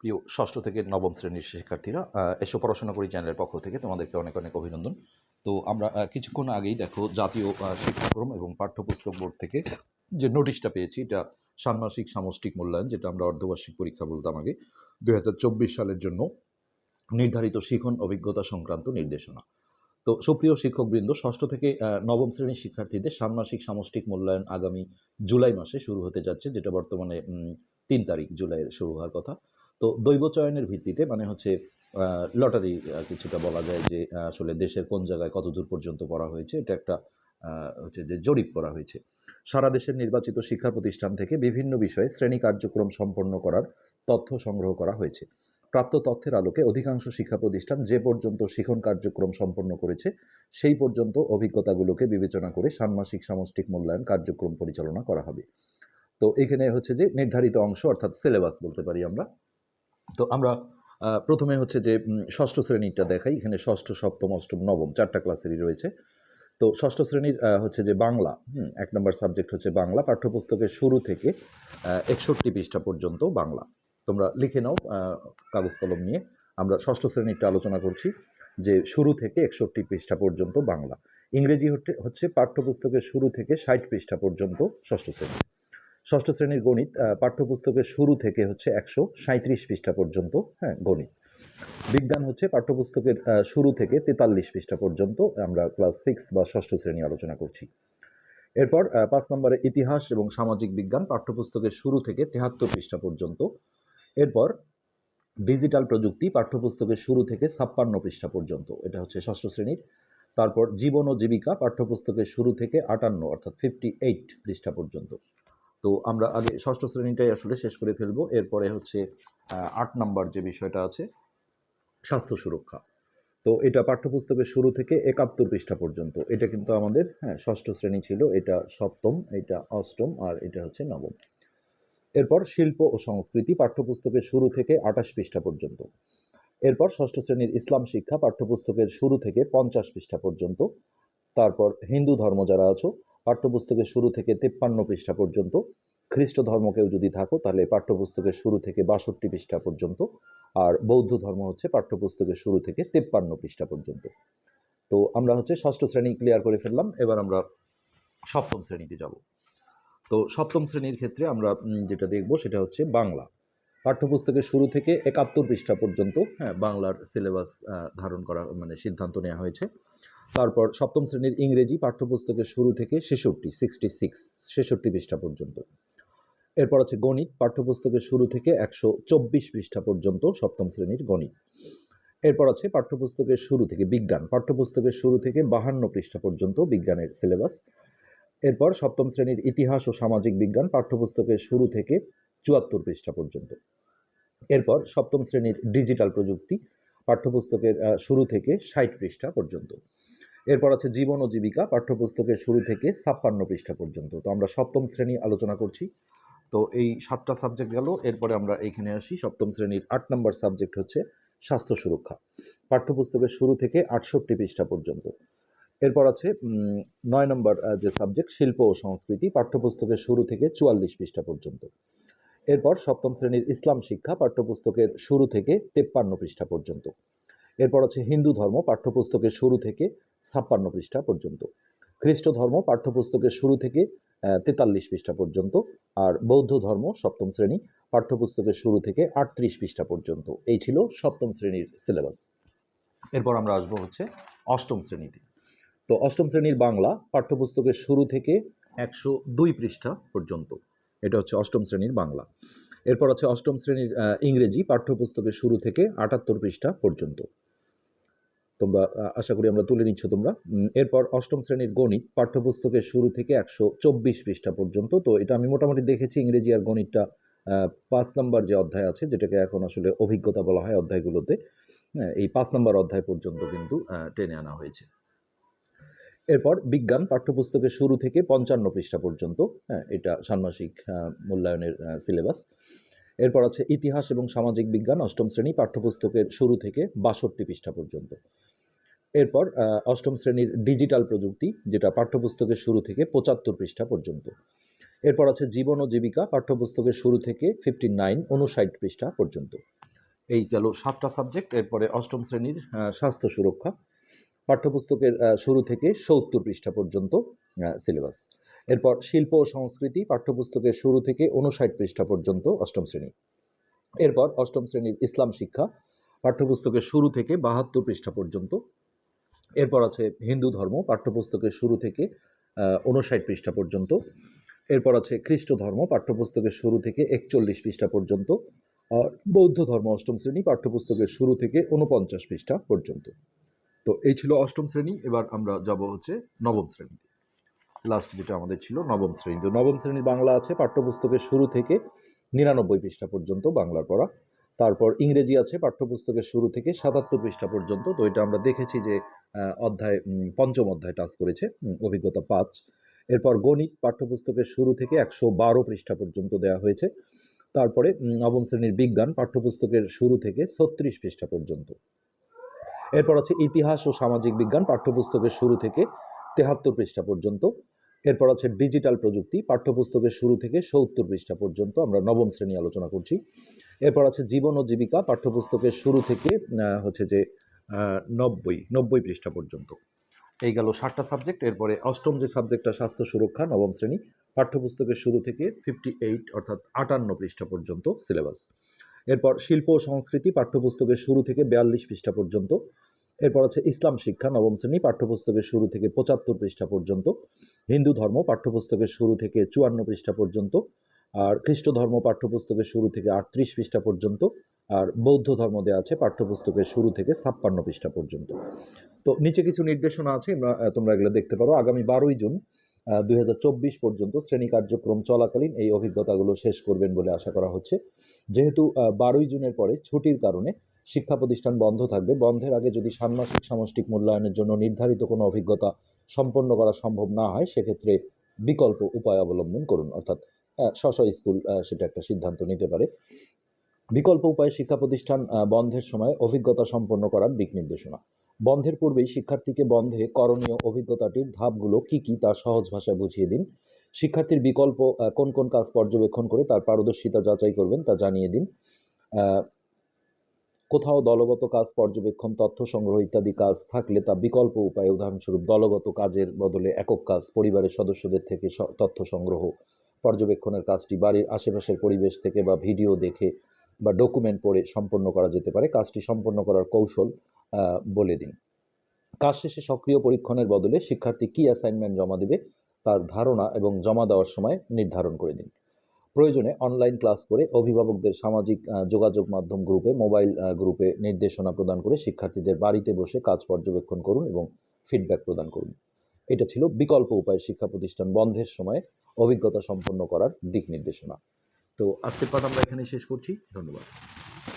প্রিয় ষষ্ঠ থেকে নবম শ্রেণির শিক্ষার্থীরা এসো পড়াশোনা করি চ্যানেলের পক্ষ থেকে তোমাদেরকে অনেক অনেক অভিনন্দন। তো আমরা কিছুক্ষণ আগেই দেখো জাতীয় শিক্ষাক্রম এবং পাঠ্যপুস্তক বোর্ড থেকে যে নোটিশটা পেয়েছি, এটা ষান্মাসিক সামষ্টিক মূল্যায়ন, যেটা আমরা অর্ধবার্ষিক পরীক্ষা বলতাম আগে দু হাজার চব্বিশ সালের জন্য নির্ধারিত শিখন অভিজ্ঞতা সংক্রান্ত নির্দেশনা। তো সুপ্রিয় শিক্ষকবৃন্দ, ষষ্ঠ থেকে নবম শ্রেণির শিক্ষার্থীদের ষান্মাসিক সামষ্টিক মূল্যায়ন আগামী জুলাই মাসে শুরু হতে যাচ্ছে, যেটা বর্তমানে তিন তারিখ জুলাইয়ের শুরু হওয়ার কথা। তো দৈব চয়নের ভিত্তিতে মানে হচ্ছে লটারি কিছুটা বলা যায় যে আসলে দেশের কোন জায়গায় কত দূর পর্যন্ত পড়া হয়েছে, এটা একটা হচ্ছে যে জরিপ করা হয়েছে। সারা দেশের নির্বাচিত শিক্ষা প্রতিষ্ঠান থেকে বিভিন্ন বিষয়ে শ্রেণি কার্যক্রম সম্পন্ন করার তথ্য সংগ্রহ করা হয়েছে। প্রাপ্ত তথ্যের আলোকে অধিকাংশ শিক্ষা প্রতিষ্ঠান যে পর্যন্ত শিখন কার্যক্রম সম্পন্ন করেছে, সেই পর্যন্ত অভিজ্ঞতাগুলোকে বিবেচনা করে ষান্মাসিক সামষ্টিক মূল্যায়ন কার্যক্রম পরিচালনা করা হবে। তো এখানে হচ্ছে যে নির্ধারিত অংশ, অর্থাৎ সিলেবাস বলতে পারি আমরা তো আমরা প্রথমে হচ্ছে যে ষষ্ঠ শ্রেণীরটা দেখাই। এখানে ষষ্ঠ, সপ্তম, অষ্টম, নবম চারটা ক্লাসেরই রয়েছে। তো ষষ্ঠ শ্রেণির হচ্ছে যে বাংলা এক নম্বর সাবজেক্ট হচ্ছে বাংলা, পাঠ্যপুস্তকের শুরু থেকে একষট্টি পৃষ্ঠা পর্যন্ত বাংলা। তোমরা লিখে নাও কাগজ কলম নিয়ে। আমরা ষষ্ঠ শ্রেণীরটা আলোচনা করছি যে শুরু থেকে একষট্টি পৃষ্ঠা পর্যন্ত বাংলা। ইংরেজি হচ্ছে হচ্ছে পাঠ্যপুস্তকের শুরু থেকে ষাট পৃষ্ঠা পর্যন্ত ষষ্ঠ শ্রেণি। ষষ্ঠ শ্রেণির গণিত পাঠ্যপুস্তকের শুরু থেকে হচ্ছে একশো সাঁত্রিশ পৃষ্ঠা পর্যন্ত হ্যাঁ গণিত। বিজ্ঞান হচ্ছে পাঠ্যপুস্তকের শুরু থেকে তেতাল্লিশ পৃষ্ঠা পর্যন্ত আমরা ক্লাস সিক্স বা ষষ্ঠ শ্রেণি আলোচনা করছি। এরপর পাঁচ নম্বরে ইতিহাস এবং সামাজিক বিজ্ঞান, পাঠ্যপুস্তকের শুরু থেকে তেহাত্তর পৃষ্ঠা পর্যন্ত। এরপর, ডিজিটাল প্রযুক্তি, পাঠ্যপুস্তকের শুরু থেকে ছাপ্পান্ন পৃষ্ঠা পর্যন্ত, এটা হচ্ছে ষষ্ঠ শ্রেণির। তারপর জীবন ও জীবিকা, পাঠ্যপুস্তকের শুরু থেকে আটান্ন, অর্থাৎ ফিফটি এইট পৃষ্ঠা পর্যন্ত। তো আমরা আগে ষষ্ঠ শ্রেণীটাই আসলে শেষ করে ফেলব। এরপরে হচ্ছে আট নাম্বার যে বিষয়টা আছে, স্বাস্থ্য সুরক্ষা। তো এটা পাঠ্যপুস্তকের শুরু থেকে একাত্তর পৃষ্ঠা পর্যন্ত। এটা কিন্তু আমাদের হ্যাঁ ষষ্ঠ শ্রেণি ছিল। এটা সপ্তম, এটা অষ্টম, আর এটা হচ্ছে নবম। এরপর শিল্প ও সংস্কৃতি পাঠ্যপুস্তকের শুরু থেকে আঠাশ পৃষ্ঠা পর্যন্ত। এরপর ষষ্ঠ শ্রেণির ইসলাম শিক্ষা পাঠ্যপুস্তকের শুরু থেকে পঞ্চাশ পৃষ্ঠা পর্যন্ত। তারপর হিন্দু ধর্ম যারা আছো পাঠ্যপুস্তকের শুরু থেকে তেপ্পান্ন পৃষ্ঠা পর্যন্ত। খ্রিস্ট ধর্মকেও যদি থাকো, তাহলে পাঠ্যপুস্তকের শুরু থেকে বাষট্টি পৃষ্ঠা পর্যন্ত। আর বৌদ্ধ ধর্ম হচ্ছে পাঠ্যপুস্তকের শুরু থেকে তেপ্পান্ন পৃষ্ঠা পর্যন্ত। তো আমরা হচ্ছে ষষ্ঠ শ্রেণি ক্লিয়ার করে ফেললাম। এবার আমরা সপ্তম শ্রেণীতে যাব। তো সপ্তম শ্রেণির ক্ষেত্রে আমরা যেটা দেখব সেটা হচ্ছে বাংলা। পাঠ্যপুস্তকের শুরু থেকে একাত্তর পৃষ্ঠা পর্যন্ত হ্যাঁ বাংলার সিলেবাস ধারণ করা মানে সিদ্ধান্ত নেওয়া হয়েছে। তারপর সপ্তম শ্রেণির ইংরেজি পাঠ্যপুস্তকের শুরু থেকে ছেষট্টি সিক্সটি সিক্স ছেষট্টি পৃষ্ঠা পর্যন্ত। এরপর আছে গণিত, পাঠ্যপুস্তকের শুরু থেকে একশো চব্বিশ পৃষ্ঠা পর্যন্ত সপ্তম শ্রেণির গণিত। এরপর আছে পাঠ্যপুস্তকের শুরু থেকে বিজ্ঞান, পাঠ্যপুস্তকের শুরু থেকে বাহান্ন পৃষ্ঠা পর্যন্ত বিজ্ঞানের সিলেবাস। এরপর সপ্তম শ্রেণির ইতিহাস ও সামাজিক বিজ্ঞান, পাঠ্যপুস্তকের শুরু থেকে চুয়াত্তর পৃষ্ঠা পর্যন্ত। এরপর সপ্তম শ্রেণির ডিজিটাল প্রযুক্তি, পাঠ্যপুস্তকের শুরু থেকে ষাট পৃষ্ঠা পর্যন্ত। এরপর আছে জীবন ও জীবিকা, পাঠ্যপুস্তকের শুরু থেকে ছাপ্পান্ন পৃষ্ঠা পর্যন্ত। তো আমরা সপ্তম শ্রেণি আলোচনা করছি। তো এই সাতটা সাবজেক্ট গেল, এরপরে আমরা এইখানে আসি। সপ্তম শ্রেণির আট নম্বর সাবজেক্ট হচ্ছে স্বাস্থ্য সুরক্ষা, পাঠ্যপুস্তকের শুরু থেকে আটষট্টি পৃষ্ঠা পর্যন্ত। এরপর আছে নয় নম্বর যে সাবজেক্ট শিল্প ও সংস্কৃতি, পাঠ্যপুস্তকের শুরু থেকে চুয়াল্লিশ পৃষ্ঠা পর্যন্ত। এরপর সপ্তম শ্রেণির ইসলাম শিক্ষা, পাঠ্যপুস্তকের শুরু থেকে তেপ্পান্ন পৃষ্ঠা পর্যন্ত। এরপর আছে হিন্দু ধর্ম, পাঠ্যপুস্তকের শুরু থেকে ছাপ্পান্ন পৃষ্ঠা পর্যন্ত। খ্রিস্ট ধর্ম, পাঠ্যপুস্তকের শুরু থেকে তেতাল্লিশ পৃষ্ঠা পর্যন্ত। আর বৌদ্ধ ধর্ম, সপ্তম শ্রেণি, পাঠ্যপুস্তকের শুরু থেকে আটত্রিশ পৃষ্ঠা পর্যন্ত। এই ছিল সপ্তম শ্রেণির সিলেবাস। এরপর আমরা আসব হচ্ছে অষ্টম শ্রেণীতে। তো অষ্টম শ্রেণির বাংলা, পাঠ্যপুস্তকের শুরু থেকে একশো দুই পৃষ্ঠা পর্যন্ত। এটা হচ্ছে অষ্টম শ্রেণির বাংলা। এরপর আছে অষ্টম শ্রেণির ইংরেজি, পাঠ্যপুস্তকের শুরু থেকে আটাত্তর পৃষ্ঠা পর্যন্ত। তোমরা আশা করি আমরা তুলে নিচ্ছ তোমরা। এরপর অষ্টম শ্রেণির গণিত পাঠ্যপুস্তকের শুরু থেকে একশো চব্বিশ পৃষ্ঠা পর্যন্ত। তো এটা আমি মোটামুটি দেখেছি ইংরেজি আর গণিতটা পাঁচ নম্বর যে অধ্যায় আছে যেটাকে এখন আসলে অভিজ্ঞতা বলা হয় অধ্যায়গুলোতে হ্যাঁ, এই পাঁচ নম্বর অধ্যায় পর্যন্ত কিন্তু টেনে আনা হয়েছে। এরপর বিজ্ঞান পাঠ্যপুস্তকের শুরু থেকে পঞ্চান্ন পৃষ্ঠা পর্যন্ত হ্যাঁ এটা ষান্মাসিক মূল্যায়নের সিলেবাস। এরপর আছে ইতিহাস এবং সামাজিক বিজ্ঞান অষ্টম শ্রেণি পাঠ্যপুস্তকের শুরু থেকে বাষট্টি পৃষ্ঠা পর্যন্ত। এরপর অষ্টম শ্রেণির ডিজিটাল প্রযুক্তি, যেটা পাঠ্যপুস্তকের শুরু থেকে পঁচাত্তর পৃষ্ঠা পর্যন্ত। এরপর আছে জীবন ও জীবিকা, পাঠ্যপুস্তকের শুরু থেকে ফিফটি নাইন উনষাট পৃষ্ঠা পর্যন্ত। এই গেল সাতটা সাবজেক্ট এরপরে অষ্টম শ্রেণির স্বাস্থ্য সুরক্ষা, পাঠ্যপুস্তকের শুরু থেকে সত্তর পৃষ্ঠা পর্যন্ত সিলেবাস এরপর শিল্প ও সংস্কৃতি, পাঠ্যপুস্তকের শুরু থেকে উনষাট পৃষ্ঠা পর্যন্ত অষ্টম শ্রেণি। এরপর অষ্টম শ্রেণির ইসলাম শিক্ষা, পাঠ্যপুস্তকের শুরু থেকে বাহাত্তর পৃষ্ঠা পর্যন্ত এরপর আছে হিন্দু ধর্ম, পাঠ্যপুস্তকের শুরু থেকে উনষাট পৃষ্ঠা পর্যন্ত। এরপর আছে খ্রিস্ট ধর্ম, পাঠ্যপুস্তকের শুরু থেকে একচল্লিশ পৃষ্ঠা পর্যন্ত। বৌদ্ধ ধর্ম, অষ্টম শ্রেণি, পাঠ্যপুস্তকের শুরু থেকে উনপঞ্চাশ পৃষ্ঠা পর্যন্ত। তো এই ছিল অষ্টম শ্রেণি, এবার আমরা যাব হচ্ছে নবম শ্রেণীতে। লাস্ট যেটা আমাদের ছিল নবম শ্রেণি। তো নবম শ্রেণির বাংলা আছে, পাঠ্যপুস্তকের শুরু থেকে নিরানব্বই পৃষ্ঠা পর্যন্ত বাংলার পড়া। তারপর ইংরেজি আছে, পাঠ্যপুস্তকের শুরু থেকে সাতাত্তর পৃষ্ঠা পর্যন্ত। তো এটা আমরা দেখেছি যে অধ্যায় পঞ্চম অধ্যায় টাচ করেছে অভিজ্ঞতা পাঁচ। এরপর গণিত, পাঠ্যপুস্তকের শুরু থেকে একশো বারো পৃষ্ঠা পর্যন্ত দেওয়া হয়েছে। তারপরে নবম শ্রেণির বিজ্ঞান, পাঠ্যপুস্তকের শুরু থেকে ছত্রিশ পৃষ্ঠা পর্যন্ত। এরপর আছে ইতিহাস ও সামাজিক বিজ্ঞান, পাঠ্যপুস্তকের শুরু থেকে তেহাত্তর পৃষ্ঠা পর্যন্ত। এরপর আছে ডিজিটাল প্রযুক্তি, পাঠ্যপুস্তকের শুরু থেকে সত্তর পৃষ্ঠা পর্যন্ত আমরা নবম শ্রেণি আলোচনা করছি। এরপর আছে জীবন ও জীবিকা, পাঠ্যপুস্তকের শুরু থেকে হচ্ছে যে নব্বই নব্বই পৃষ্ঠা পর্যন্ত। এই গেল ষাটটা সাবজেক্ট এরপরে অষ্টম যে সাবজেক্টটা স্বাস্থ্য সুরক্ষা, নবম শ্রেণি, পাঠ্যপুস্তকের শুরু থেকে ফিফটি এইট অর্থাৎ আটান্ন পৃষ্ঠা পর্যন্ত সিলেবাস এরপর শিল্প ও সংস্কৃতি, পাঠ্যপুস্তকের শুরু থেকে বিয়াল্লিশ পৃষ্ঠা পর্যন্ত এরপর আছে ইসলাম শিক্ষা, নবম শ্রেণি, পাঠ্যপুস্তকের শুরু থেকে পঁচাত্তর পৃষ্ঠা পর্যন্ত, হিন্দু ধর্ম, পাঠ্যপুস্তকের শুরু থেকে চুয়ান্ন পৃষ্ঠা পর্যন্ত, আর খ্রিস্ট ধর্ম, পাঠ্যপুস্তকের শুরু থেকে আটত্রিশ পৃষ্ঠা পর্যন্ত, আর বৌদ্ধ ধর্ম দেওয়া আছে পাঠ্যপুস্তকের শুরু থেকে ছাপ্পান্ন পৃষ্ঠা পর্যন্ত। তো নিচে কিছু নির্দেশনা আছে তোমরা এগুলো দেখতে পারো। আগামী বারোই জুন দু হাজার চব্বিশ পর্যন্ত শ্রেণি কার্যক্রম চলাকালীন এই অভিজ্ঞতাগুলো শেষ করবেন বলে আশা করা হচ্ছে। যেহেতু বারোই জুনের পরে ছুটির কারণে শিক্ষা প্রতিষ্ঠান বন্ধ থাকবে। বন্ধের আগে যদি ষান্মাসিক সামষ্টিক মূল্যায়নের জন্য নির্ধারিত কোনো অভিজ্ঞতা সম্পন্ন করা সম্ভব না হয়, সেক্ষেত্রে বিকল্প উপায় অবলম্বন করুন। অর্থাৎ স্ব স্কুল সেটা একটা সিদ্ধান্ত নিতে পারে। বিকল্প উপায়ে শিক্ষা প্রতিষ্ঠান বন্ধের সময় অভিজ্ঞতা সম্পন্ন করার দিক নির্দেশনা। বন্ধের পূর্বেই শিক্ষার্থীকে বন্ধে করণীয় অভিজ্ঞতাটির ধাপগুলো কি কি তা সহজ ভাষায় বুঝিয়ে দিন। শিক্ষার্থীর বিকল্প কোন কোন কাজ পর্যবেক্ষণ করে তার পারদর্শিতা যাচাই করবেন তা জানিয়ে দিন। কোথাও দলগত কাজ, পর্যবেক্ষণ, তথ্য সংগ্রহ ইত্যাদি কাজ থাকলে তা বিকল্প উপায়ে। উদাহরণস্বরূপ, দলগত কাজের বদলে একক কাজ, পরিবারের সদস্যদের থেকে তথ্য সংগ্রহ, পর্যবেক্ষণের কাজটি বাড়ির আশেপাশের পরিবেশ থেকে বা ভিডিও দেখে বা ডকুমেন্ট পড়ে সম্পন্ন করা যেতে পারে। কাজটি সম্পন্ন করার কৌশল বলে দিন। কাজ শেষে সক্রিয় পরীক্ষণের বদলে শিক্ষার্থী কী অ্যাসাইনমেন্ট জমা দেবে, তার ধারণা এবং জমা দেওয়ার সময় নির্ধারণ করে দিন। প্রয়োজনে অনলাইন ক্লাস করে অভিভাবকদের সামাজিক যোগাযোগ মাধ্যম গ্রুপে মোবাইল গ্রুপে নির্দেশনা প্রদান করে শিক্ষার্থীদের বাড়িতে বসে কাজ পর্যবেক্ষণ করুন এবং ফিডব্যাক প্রদান করুন। এটা ছিল বিকল্প উপায়ে শিক্ষা প্রতিষ্ঠান বন্ধের সময় অভিজ্ঞতা সম্পন্ন করার দিক নির্দেশনা। তো আজকের পাঠ আমরা এখানে শেষ করছি। ধন্যবাদ।